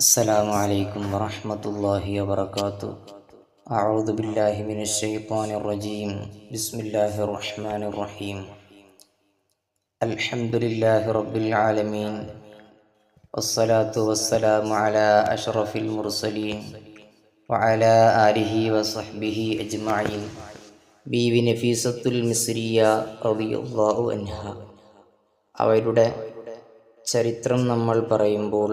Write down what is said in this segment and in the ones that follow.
السلام عليكم ورحمة الله وبركاته أعوذ بالله من الشيطان الرجيم بسم الله الرحمن الرحيم الحمد لله رب العالمين والصلاة والسلام على أشرف المرسلين وعلى آله وصحبه أجمعين ബീവി നഫീസത്തുൽ മിസ്രിയ റളിയല്ലാഹു അൻഹ അവരുടെ ചരിത്രം നമ്മൾ പറയുമ്പോൾ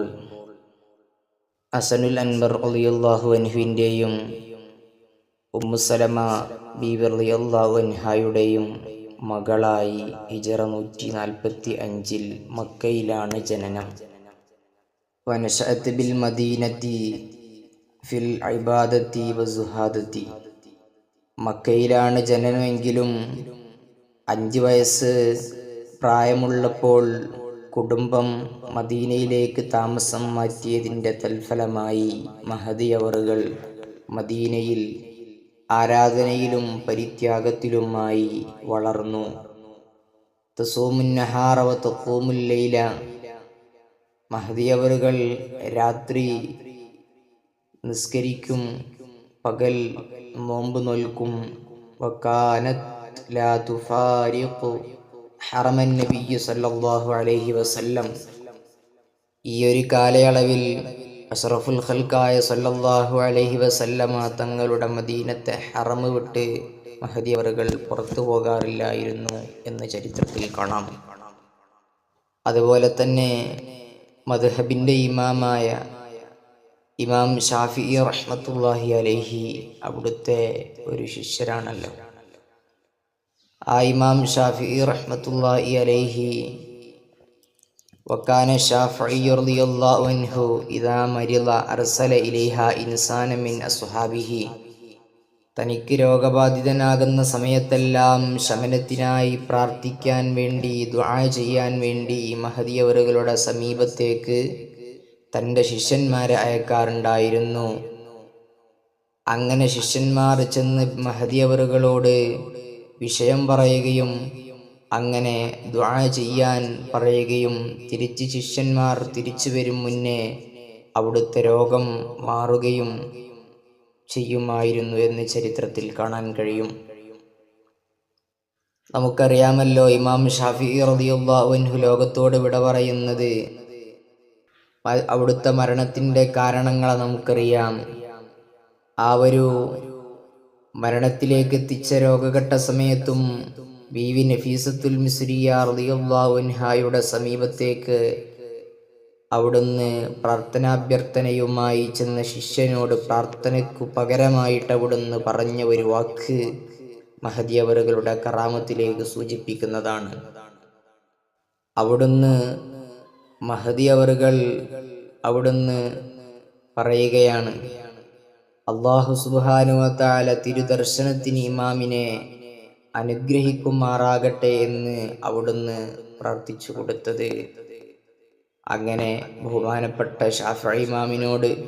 അസനുൽ അൻവർ അലിയല്ലാഹു അൻഹുവിന്റെയും ഉമ്മുസലമ ബീബി അലിയല്ലാഹു അൻഹായുടെയും മകളായി ഹിജറ നൂറ്റി നാൽപ്പത്തി അഞ്ചിൽ മക്കയിലാണ് ജനനം. വനഷത്ത് ബിൽ മദീനത്തി ഫിൽ ഇബാദത്തി വസുഹാദത്തി മക്കയിലാണ് ജനനമെങ്കിലും അഞ്ച് വയസ്സ് പ്രായമുള്ളപ്പോൾ കുടുംബം മദീനയിലേക്ക് താമസം മാറ്റിയതിന്റെ തൽഫലമായി മഹദിയവറുകൾ മദീനയിൽ ആരാധനയിലും പരിത്യാഗത്തിലുമായി വളർന്നു. തസോമുന്നഹാറവ തൊക്കോമുല്ലയില മഹദിയവറുകൾ രാത്രി നിസ്കരിക്കും പകൽ നോമ്പ് നോൽക്കും. വക്കാനത്ത് ലാ തുഫാരിഖു. ഹറമൻ നബിയു സല്ലാഹു അലൈഹി വസല്ലം. ഈ ഒരു കാലയളവിൽ അഷറഫുൽ ഖൽക്കായ സല്ലാഹു അലൈഹി വസല്ലമ തങ്ങളുടെ മദീനത്തെ ഹറമ് വിട്ട് മഹദി അവറുകൾ പുറത്തു പോകാറില്ലായിരുന്നു എന്ന് ചരിത്രത്തിൽ കാണാം. അതുപോലെ തന്നെ മദ്ഹബിന്റെ ഇമാമായ ഇമാം ഷാഫി റഹ്മത്തുല്ലാഹി അലൈഹി അവിടുത്തെ ഒരു ശിഷ്യരാണല്ലോ. ആ ഇമാം ഷാഫി റഹ്മത്തുല്ലാഹി അലൈഹി. വക്കാന رضي റളിയല്ലാഹു അൻഹു ഇദാ مرض അർസല ഇലൈഹ ഇൻസാന മിൻ അസ്ഹാബിഹി. തനിക്ക് രോഗബാധിതനാകുന്ന സമയത്തെല്ലാം ശമനത്തിനായി പ്രാർത്ഥിക്കാൻ വേണ്ടി ദ്വാ ചെയ്യാൻ വേണ്ടി മഹദിയവറുകളുടെ സമീപത്തേക്ക് തന്റെ ശിഷ്യന്മാരെ അയക്കാറുണ്ടായിരുന്നു. അങ്ങനെ ശിഷ്യന്മാർ ചെന്ന് മഹദിയവറുകളോട് വിഷയം പറയുകയും അങ്ങനെ ദ്വാ ചെയ്യാൻ പറയുകയും തിരിച്ച് ശിഷ്യന്മാർ തിരിച്ചു വരും മുന്നേ അവിടുത്തെ രോഗം മാറുകയും ചെയ്യുമായിരുന്നു എന്ന് ചരിത്രത്തിൽ കാണാൻ കഴിയും. നമുക്കറിയാമല്ലോ ഇമാം ഷാഫി റളിയല്ലാഹു ലോകത്തോട് വിട പറയുന്നത് അവിടുത്തെ മരണത്തിന്റെ കാരണങ്ങളെ നമുക്കറിയാം. ആ ഒരു മരണത്തിലേക്ക് എത്തിച്ച രോഗഘട്ട സമയത്തും ബീവി നഫീസത്തുൽ മിസ്രിയ റളിയല്ലാഹുൻഹായുടെ സമീപത്തേക്ക് അവിടുന്ന് പ്രാർത്ഥനാഭ്യർത്ഥനയുമായി ചെന്ന ശിഷ്യനോട് പ്രാർത്ഥനയ്ക്കു പകരമായിട്ട് അവിടുന്ന് പറഞ്ഞ ഒരു വാക്ക് മഹദിയവറുകളുടെ കറാമത്തിലേക്ക് സൂചിപ്പിക്കുന്നതാണ്. അവിടുന്ന് മഹദിയവറുകൾ അവിടുന്ന് പറയുകയാണ് അള്ളാഹു സുബാനുവത്താല തിരുദർശനത്തിന് ഇമാമിനെ അനുഗ്രഹിക്കുമാറാകട്ടെ എന്ന് അവിടുന്ന് പ്രാർത്ഥിച്ചു കൊടുത്തത്. അങ്ങനെ ബഹുമാനപ്പെട്ട ഷാഫ ഇമാമിനോട്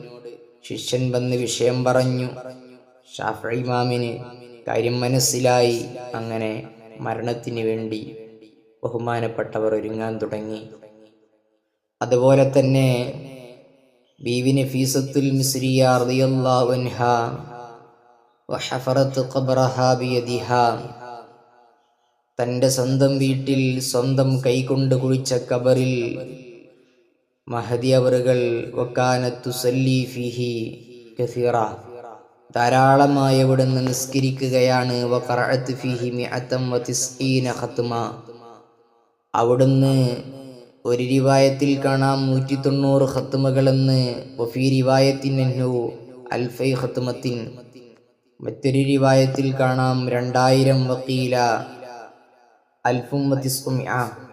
ശിഷ്യൻ വന്ന് വിഷയം പറഞ്ഞു. ഷാഫ ഇമാമിന് കാര്യം മനസ്സിലായി. അങ്ങനെ മരണത്തിന് വേണ്ടി ബഹുമാനപ്പെട്ടവർ ഒരുങ്ങാൻ തുടങ്ങി. അതുപോലെ തന്നെ ബീവി നഫീസത്തുൽ മിസ്രിയ റളിയല്ലാഹു അൻഹ വഹഫറത്ത് ഖബ്റഹാ ബിയദിഹ. തന്റെ സ്വന്തം വീട്ടിൽ സ്വന്തം കൈകൊണ്ട് കുഴിച്ച കബറിൽ മഹദി അവറുകൾ വക്കാനത്തു സല്ലി ഫിഹി കസീറ. ധാരാളമായി അവിടുന്ന് നിസ്കരിക്കുകയാണ്. വഖറഅത്ത് ഫിഹി മിഅത്തം വതിസ്ഈന ഖത്മ. അവിടുന്ന് ഒരു റിവായത്തിൽ കാണാം നൂറ്റി തൊണ്ണൂറ് ഹത്തുമകളെന്ന് വഫി അൽഫൈ മറ്റൊരു റിവായത്തിൽ കാണാം രണ്ടായിരം വക്കീല. അൽഫും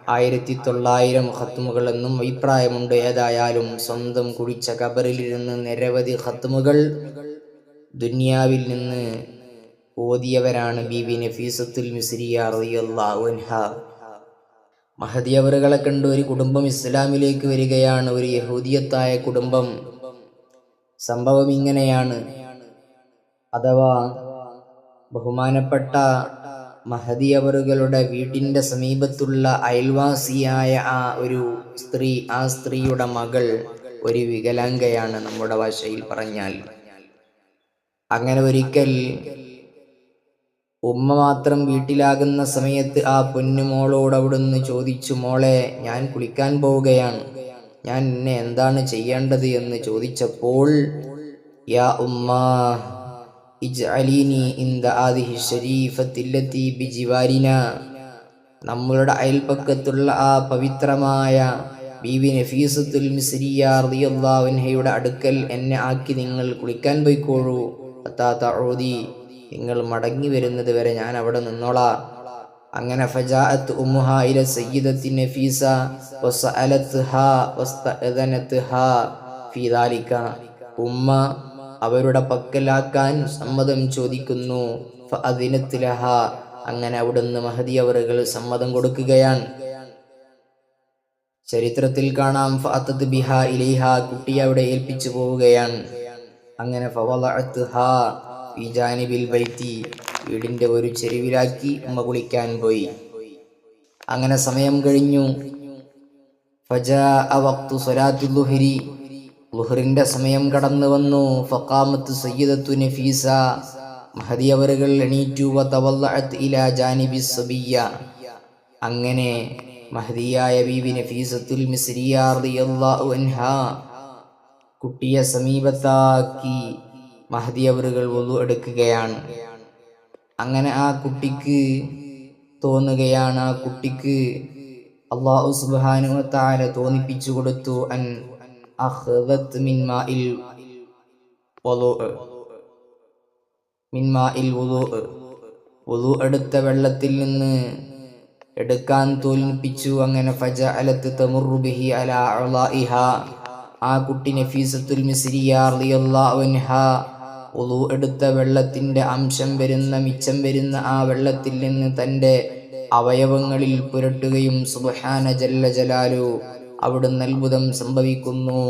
ആയിരത്തി തൊള്ളായിരം ഖത്തുമുകൾ എന്നും അഭിപ്രായമുണ്ട്. ഏതായാലും സ്വന്തം കുടിച്ച കബറിലിരുന്ന് നിരവധി ഹത്തുമകൾ ദുനിയാവിൽ നിന്ന് ഓതിയവരാണ് ബി നഫീസത്തുൽ മിസ്രിയ റളിയല്ലാഹു അൻഹ. മഹദിയവറുകളെ കണ്ട് ഒരു കുടുംബം ഇസ്ലാമിലേക്ക് വരികയാണ്. ഒരു യഹൂദിയത്തായ കുടുംബം. സംഭവം ഇങ്ങനെയാണ്. അഥവാ ബഹുമാനപ്പെട്ട മഹദിയവറുകളുടെ വീടിന്റെ സമീപത്തുള്ള അയൽവാസിയായ ആ ഒരു സ്ത്രീ ആ സ്ത്രീയുടെ മകൾ ഒരു വികലാംഗയാണ് നമ്മുടെ ഭാഷയിൽ പറഞ്ഞാൽ. അങ്ങനെ ഒരിക്കൽ ഉമ്മ മാത്രം വീട്ടിലാകുന്ന സമയത്ത് ആ പൊന്നുമോളോട് അവിടുന്ന് ചോദിച്ചു മോളെ ഞാൻ കുളിക്കാൻ പോവുകയാണ്. ഞാൻ എന്നെ എന്താണ് ചെയ്യേണ്ടത്? എന്ന് ചോദിച്ചപ്പോൾ യാ ഉമ്മ നമ്മളുടെ അയൽപ്പക്കത്തുള്ള ആ പവിത്രമായ ബീവി നഫീസത്തുൽ അടുക്കൽ എന്നെ ആക്കി നിങ്ങൾ കുളിക്കാൻ പോയിക്കോളൂ. അത്താത്ത നിങ്ങൾ മടങ്ങി വരുന്നത് വരെ ഞാൻ അവിടെ നിന്നോളാ. അങ്ങനെ ഫജാഅത്ത് ഉമ്മുഹ ഇല സയ്യിദത്തി നഫീസ വസഅലത്ഹാ വസ്തഅദനത്ഹാ ഫീ ദാലിക. ഉമ്മ അവരുടെ പക്കലാക്കാൻ സമ്മതം ചോദിക്കുന്നു. ഫഅദിനത്ത് ലഹ അങ്ങനെ അവിടുന്ന് മഹദി അവറുകൾ സമ്മതം കൊടുക്കുകയാണ്. ചരിത്രത്തിൽ കാണാം ഫഅത്തത് ബിഹ ഇലൈഹാ കുട്ടിയെ അവിടെ ഏൽപ്പിച്ചു പോവുകയാണ്. അങ്ങനെ ഫവളഅത്ഹാ ഫീ വൈത്തി വീടിന്റെ ഒരു ചെരുവിലാക്കി ഉമ്മ കുളിക്കാൻ പോയി. അങ്ങനെ സമയം കഴിഞ്ഞു. ളുഹ്റിന്റെ സമയം കടന്നു വന്നു. ഫക്കാമത്ത് സയ്യിദത്തു നഫീസ. മഹദി അവറുകൾ എണീറ്റു ഇലാ ജാനിബി സബിയ അങ്ങനെ മഹദിയായ ബീവി നഫീസത്തുൽ മിസ്രിയ കുട്ടിയെ സമീപത്താക്കി. മഹദി അവറുകൾ എടുക്കുകയാണ്. അങ്ങനെ ആ കുട്ടിക്ക് തോന്നുകയാണ് ആ കുട്ടിക്ക് അള്ളാഹു സുബ്ഹാനഹു താര തോന്നിപ്പിച്ചു കൊടുത്തു അൻ അഖദത് മിൻ മാഇൽ വുളു മിൻ മാഇൽ വുളു വുളു എടുത്ത വെള്ളത്തിൽ നിന്ന് എടുക്കാൻ തോൽപ്പിച്ചു. അങ്ങനെ ഫജഅലത്ത് അലത്ത് ബിഹി അലാ അളാഇഹ ആ കുട്ടി നഫീസത്തുൽ മിസ്രിയ റളിയല്ലാഹു അൻഹാ. ഉളു എടുത്ത വെള്ളത്തിന്റെ അംശം വരുന്ന മിച്ചം വരുന്ന ആ വെള്ളത്തിൽ നിന്ന് തന്റെ അവയവങ്ങളിൽ പുരട്ടുകയും സുബഹാന ജല്ല ജലാലു അവിടുന്ന് അത്ഭുതം സംഭവിക്കുന്നു.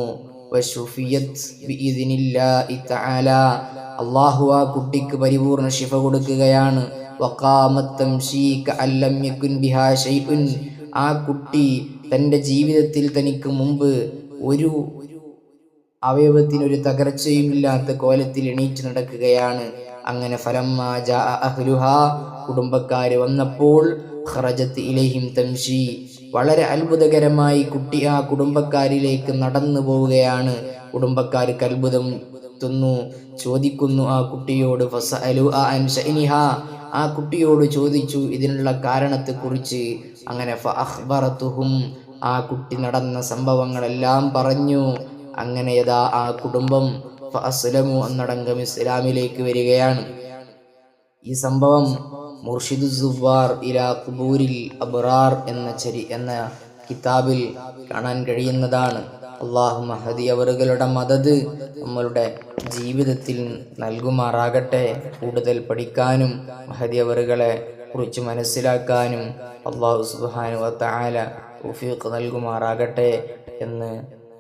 അള്ളാഹു ആ കുട്ടിക്ക് പരിപൂർണ ശിഫ കൊടുക്കുകയാണ്. ആ കുട്ടി തന്റെ ജീവിതത്തിൽ തനിക്ക് മുമ്പ് ഒരു അവയവത്തിനൊരു തകർച്ചയുമില്ലാത്ത കോലത്തിൽ എണീറ്റ് നടക്കുകയാണ്. അങ്ങനെ ജാ അഹ്ലുഹ കുടുംബക്കാര് വന്നപ്പോൾ വളരെ അത്ഭുതകരമായി കുട്ടി ആ കുടുംബക്കാരിലേക്ക് നടന്നു പോവുകയാണ്. കുടുംബക്കാർക്ക് അത്ഭുതം തുന്നു ചോദിക്കുന്നു ആ കുട്ടിയോട് ഫസഅലു ആ ആ കുട്ടിയോട് ചോദിച്ചു ഇതിനുള്ള കാരണത്തെക്കുറിച്ച്. അങ്ങനെ ആ കുട്ടി നടന്ന സംഭവങ്ങളെല്ലാം പറഞ്ഞു. അങ്ങനെ യഥാ ആ കുടുംബം ഫഅസ്ലമു എന്നടങ്കം ഇസ്ലാമിലേക്ക് വരികയാണ്. ഈ സംഭവം മുർഷിദു സുവാർ ഇലാ കുബൂരിൽ അബ്റാർ എന്ന ചരി എന്ന കിതാബിൽ കാണാൻ കഴിയുന്നതാണ്. അള്ളാഹു മഹദി അവറുകളുടെ മദത് നമ്മളുടെ ജീവിതത്തിൽ നൽകുമാറാകട്ടെ. കൂടുതൽ പഠിക്കാനും മഹദി അവറുകളെ കുറിച്ച് മനസ്സിലാക്കാനും അള്ളാഹു സുബാനു വത്താല ഉഫീഖ് നൽകുമാറാകട്ടെ എന്ന്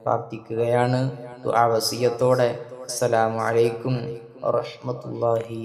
പ്രാർത്ഥിക്കുകയാണ്. ദുആ വസിയത്തോടെ അസ്സലാമു അലൈക്കും വറഹ്മത്തുള്ളാഹി